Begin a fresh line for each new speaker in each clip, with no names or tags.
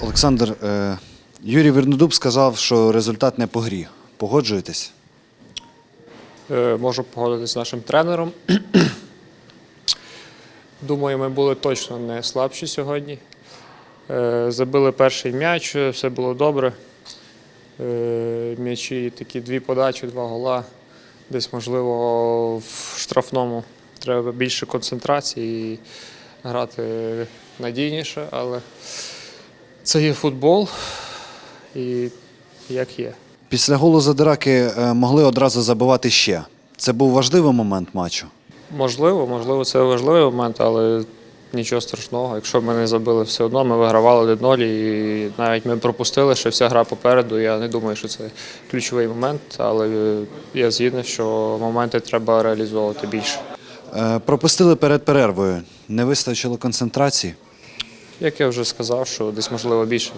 Олександр, е, Юрій Вернодуб сказав, що результат не по грі. Погоджуєтесь?
Е, Можу погодитися з нашим тренером. Думаю, ми були точно не слабші сьогодні. Е, Забили перший м'яч, все було добре. М'ячі такі дві подачі, два гола. Десь, можливо, в штрафному треба більше концентрації і грати надійніше, але це є футбол і як є.
Після голу Задираки е, могли одразу забивати ще. Це був важливий момент матчу.
Можливо, можливо, це важливий момент, але нічого страшного. Якщо б ми не забили все одно, ми вигравали 1-0 і навіть ми пропустили, що вся гра попереду. Я не думаю, що це ключовий момент, але е, я згідний, що моменти треба реалізовувати більше.
Е, Пропустили перед перервою. Не вистачило концентрації.
Як я вже сказав, що десь можливо більше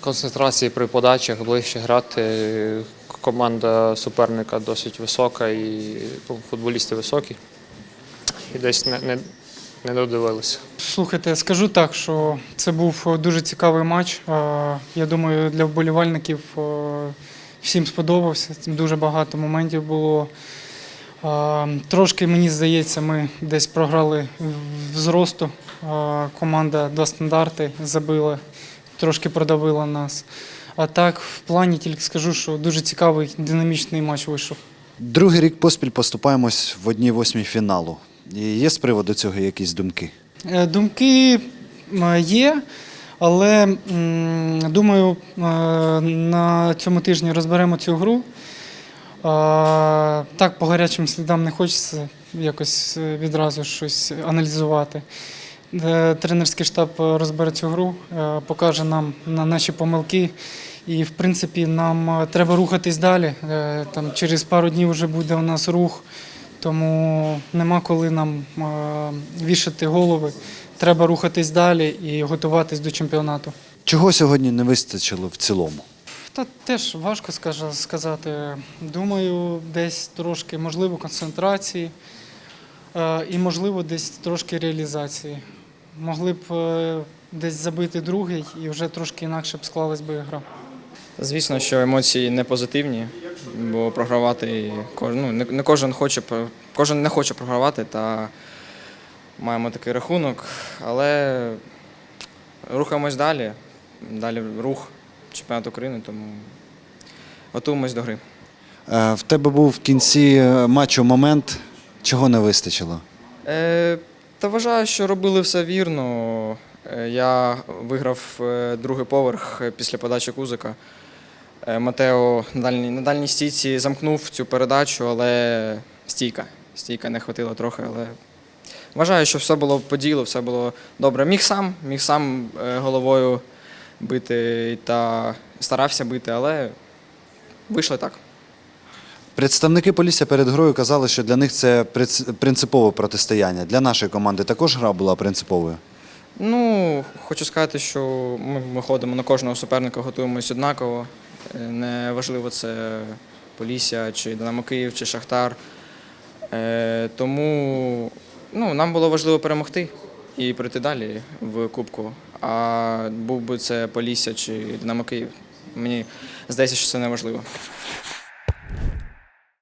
концентрації при подачах, ближче грати. Команда суперника досить висока і ну, футболісти високі. І десь не, не, не додивилися.
Слухайте, скажу так, що це був дуже цікавий матч. Е, Я думаю, для вболівальників е, всім сподобався. Дуже багато моментів було. Е, Трошки, мені здається, ми десь програли в зросту. Команда два стандарти забила, трошки продавила нас. А так, в плані тільки скажу, що дуже цікавий, динамічний матч вийшов.
Другий рік поспіль поступаємось в одній восьмій фіналу. І є з приводу цього якісь думки?
Е, Думки є, але думаю, е, на цьому тижні розберемо цю гру. Так, по гарячим слідам не хочеться якось е, відразу щось аналізувати. Е, Тренерський штаб розбере цю гру, е, покаже нам на наші помилки. І, в принципі, нам е, треба рухатись далі. Е, Там, через пару днів вже буде у нас рух, тому нема коли нам е, вішати голови. Треба рухатись далі і готуватись до чемпіонату.
Чого сьогодні не вистачило в цілому?
Та теж важко сказати. Думаю, десь трошки можливо концентрації е, і можливо десь трошки реалізації. Могли б е, десь забити другий і вже трошки інакше б склалась би гра.
Звісно, що емоції не позитивні, бо програвати ну, не, кожен хоче кожен не хоче програвати, та маємо такий рахунок, але рухаємось далі. Далі рух чемпіонат України, тому готуємось до гри.
Е, В тебе був в кінці е, матчу момент, чого не вистачило?
Е, та вважаю, що робили все вірно. Е, Я виграв е, другий поверх е, після подачі Кузика. Матео на дальній, на дальній стійці замкнув цю передачу, але стійка. Стійка не хватило трохи, але вважаю, що все було по ділу, все було добре. Міг сам, міг сам головою бити та старався бити, але вийшло так.
Представники Полісся перед грою казали, що для них це принципове протистояння. Для нашої команди також гра була принциповою.
Ну, хочу сказати, що ми, ми ходимо на кожного суперника, готуємось однаково. Е, Не важливо, це Полісся, чи Динамо Київ, чи Шахтар. Е, тому ну, нам було важливо перемогти і пройти далі в Кубку. А був би це Полісся чи Динамо Київ. Мені здається, що це не важливо.